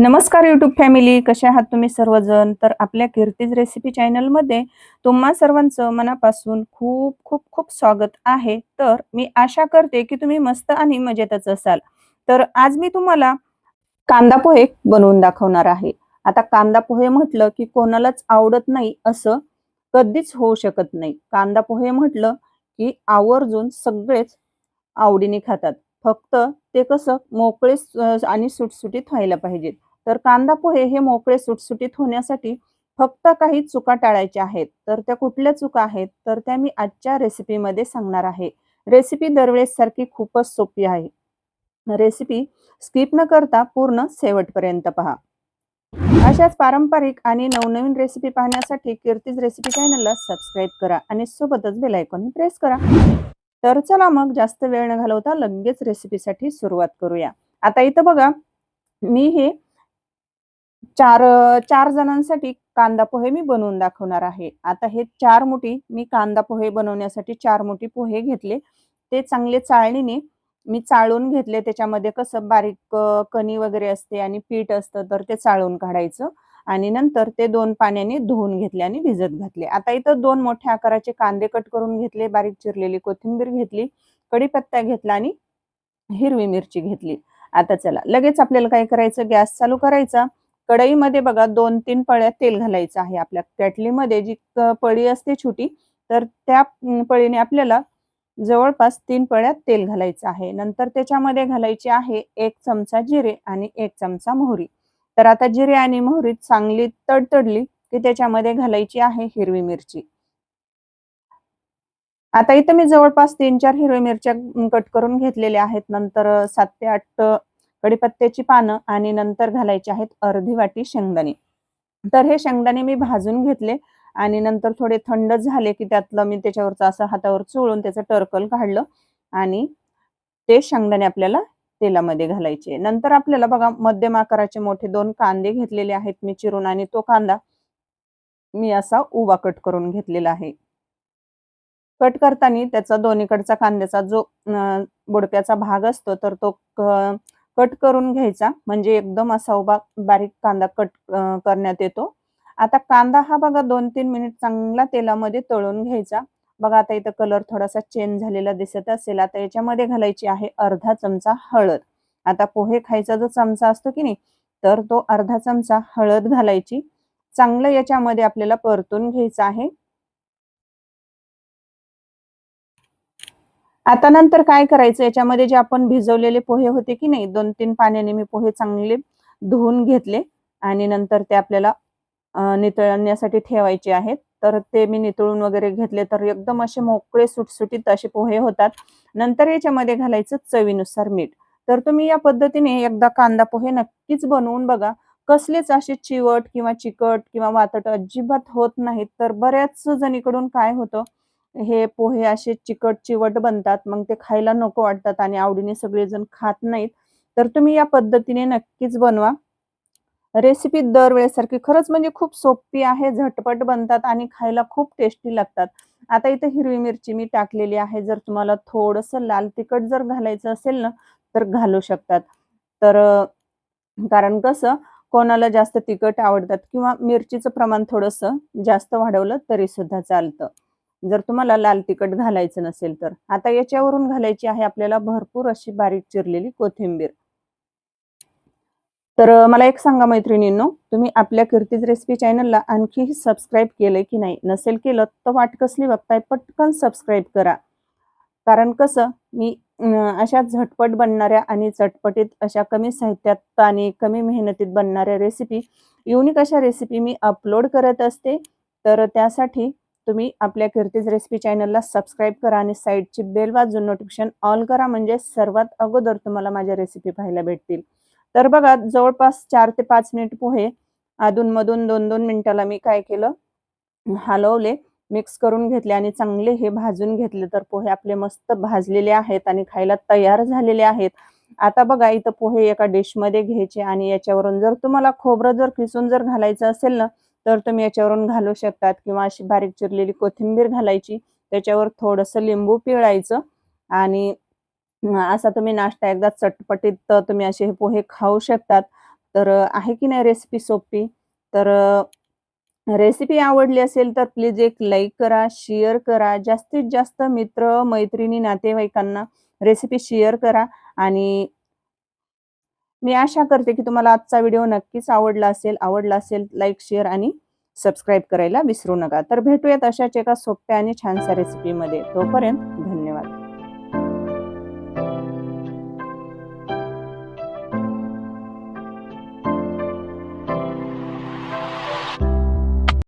नमस्कार YouTube family कसे आहात तुम्ही सर्वजण? तर आपल्या कीर्तीज रेसिपी चॅनलमध्ये तुम्हा सर्वांचं मनापासून खूप खूप खूप स्वागत आहे. तर मी आशा करते की तुम्ही मस्त आणि मजेतच असाल. तर आज मी तुम्हाला कांदा पोहे बनवून दाखवणार आहे. आता कांदा पोहे म्हटलं की कोणालाच आवडत नाही असं कधीच होऊ शकत नाही. कांदा पोहे म्हटलं की आवर्जून सगळेच आवडीने खातात. फक्त ते कसं मोकळे आणि सुटसुटीत व्हायला पाहिजेत. तर कांदा पोहे हे मोकळे सुटसुटीत होण्यासाठी फक्त काही चुका टाळायच्या आहेत. तर त्या कुठल्या चुका आहेत? तर त्या मी आजच्या रेसिपीमध्ये सांगणार आहे. रेसिपी दरवेळेस सारखी खूपच सोपी आहे. रेसिपी स्किप न करता पूर्ण शेवटपर्यंत पहा. अशाच पारंपरिक आणि नवनवीन रेसिपी पाहण्यासाठी कीर्तीज रेसिपी चॅनलला सबस्क्राईब करा आणि सोबतच बेल ऐकून प्रेस करा. तर चला मग जास्त वेळ न घालवता लगेच रेसिपीसाठी सुरुवात करूया. आता इथं बघा मी हे चार चार जणांसाठी कांदा पोहे मी बनवून दाखवणार आहे. आता हे चार मुठी मी कांदा पोहे बनवण्यासाठी चार मुठी पोहे घेतले. ते चांगले चाळणीने मी चाळून घेतले. त्याच्यामध्ये कसं बारीक कणी वगैरे असते आणि पीठ असतं तर ते चाळून काढायचं. आणि नंतर ते दोन पाण्याने धुवून घेतले आणि भिजत घातले. आता इथं दोन मोठ्या आकाराचे कांदे कट करून घेतले बारीक चिरलेली कोथिंबीर घेतली कढीपत्ता घेतला आणि हिरवी मिरची घेतली. आता चला लगेच आपल्याला काय करायचं? गॅस चालू करायचा. कढईमध्ये बघा दोन तीन पळ्या तेल घालायचं आहे आपल्या कॅटलीमध्ये जी पळी असते छोटी तर त्या पळीने आपल्याला जवळपास तीन पळ्यात तेल घालायचं आहे. नंतर त्याच्यामध्ये घालायचे आहे एक चमचा जिरे आणि एक चमचा मोहरी. तर आता जिरे आणि मोहरी चांगली तडतडली की त्याच्यामध्ये घालायची आहे हिरवी मिरची. आता इथं मी जवळपास तीन चार हिरव्या मिरच्या कट करून घेतलेल्या आहेत. नंतर सात ते आठ कडीपत्त्याची कढीपत्त्याची पानं आणि नंतर घालायची आहेत अर्धी वाटी शेंगदाणे. तर हे शेंगदाणे मी भाजून घेतले आणि नंतर थोडे थंड झाले की त्यातलं मी त्याच्यावरचं असं हातावर चोळून त्याचं टर्कल काढलं आणि ते शेंगदाणे आपल्याला तेलामध्ये घालायचे. नंतर आपल्याला बघा मध्यम आकाराचे मोठे दोन कांदे घेतलेले आहेत मी चिरून आणि तो कांदा मी असा उभा कट करून घेतलेला आहे. कट करताना त्याचा दोन्हीकडचा कांद्याचा जो बुडक्याचा भाग असतो तर तो कट करून घ्यायचा. म्हणजे एकदम असा उभा बारीक कांदा कट करण्यात येतो. आता कांदा हा बघा दोन तीन मिनिट चांगला तेलामध्ये तळून घ्यायचा. बघा आता इथं कलर थोडासा चेंज झालेला दिसत असेल. आता याच्यामध्ये घालायची आहे अर्धा चमचा हळद. आता पोहे खायचा जो चमचा असतो की नाही तर तो अर्धा चमचा हळद घालायची. चांगलं याच्यामध्ये आपल्याला परतून घ्यायचं आहे. आता नंतर काय करायचं? याच्यामध्ये जे आपण भिजवलेले पोहे होते की नाही दोन तीन पाण्याने मी पोहे चांगले धुवून घेतले आणि नंतर ते आपल्याला नितळण्यासाठी ठेवायचे आहेत. तर ते मी नितळून वगैरे घेतले तर एकदम असे मोकळे सुटसुटीत असे पोहे होतात. नंतर याच्यामध्ये घालायचं चवीनुसार मीठ. तर तुम्ही या पद्धतीने एकदा कांदा पोहे नक्कीच बनवून बघा. कसलेच असे चिवट किंवा चिकट किंवा वातट अजिबात होत नाहीत. तर बऱ्याच जणीकडून काय होतं हे पोहे असे चिकट चिवट बनतात. मग ते खायला नको वाटतात आणि आवडीने सगळेजण खात नाहीत. तर तुम्ही या पद्धतीने नक्कीच बनवा. रेसिपी दरवेळेसारखी खरंच म्हणजे खूप सोपी आहे झटपट बनतात आणि खायला खूप टेस्टी लागतात. आता इथे हिरवी मिरची मी टाकलेली आहे. जर तुम्हाला थोडंसं लाल तिखट जर घालायचं असेल ना तर घालू शकतात. तर कारण कसं कोणाला जास्त तिखट आवडतात किंवा मिरचीचं प्रमाण थोडंसं जास्त वाढवलं तरी सुद्धा चालतं. जर तुम्हाला लाल तिखट घालायचं नसेल तर. आता याच्यावरून घालायची आहे आपल्याला भरपूर अशी बारीक चिरलेली कोथिंबीर. तर मला एक सांगा मैत्रिणींनो तुम्ही आपल्या कीर्तीज रेसिपी चॅनलला आणखी सबस्क्राईब केलंय की नाही? नसेल केलं तर वाट कसली बघताय पटकन सबस्क्राईब करा. कारण कसं मी अशा झटपट बनणाऱ्या आणि चटपटीत अशा कमी साहित्यात आणि कमी मेहनतीत बनणाऱ्या रेसिपी युनिक अशा रेसिपी मी अपलोड करत असते. तर त्यासाठी तुम्ही आपल्या कीर्तीज रेसिपी चॅनलला सबस्क्राईब करा आणि साईडची बेल वाजून नोटिफिकेशन ऑल करा. म्हणजे सर्वात अगोदर तुम्हाला माझ्या रेसिपी पाहायला भेटतील. तर बघा जवळपास चार ते पाच मिनिट पोहे. अधूनमधून दोन दोन मिनिटाला मी काय केलं? हलवले मिक्स करून घेतले आणि चांगले हे भाजून घेतले. तर पोहे आपले मस्त भाजलेले आहेत आणि खायला तयार झालेले आहेत. आता बघा इथं पोहे एका डिशमध्ये घ्यायचे आणि याच्यावरून जर तुम्हाला खोबरं जर किसून जर घालायचं असेल ना तर तुम्ही याच्यावरून घालू शकतात. किंवा अशी बारीक चिरलेली कोथिंबीर घालायची त्याच्यावर थोडंसं लिंबू पिळायचं आणि असा तुम्ही नाश्ता एकदा चटपटीत तुम्ही असे हे पोहे खाऊ शकतात. तर आहे की नाही रेसिपी सोपी? तर रेसिपी आवडली असेल तर प्लीज एक लाईक करा शेअर करा. जास्तीत जास्त मित्र मैत्रिणी नातेवाईकांना रेसिपी शेअर करा आणि मी आशा करते की तुम्हाला आजचा व्हिडिओ नक्कीच आवडला असेल आवडला असेल लाईक शेअर आणि सबस्क्राईब करायला विसरू नका. तर भेटूयात अशाच एका सोप्या आणि छानशा रेसिपीमध्ये तोपर्यंत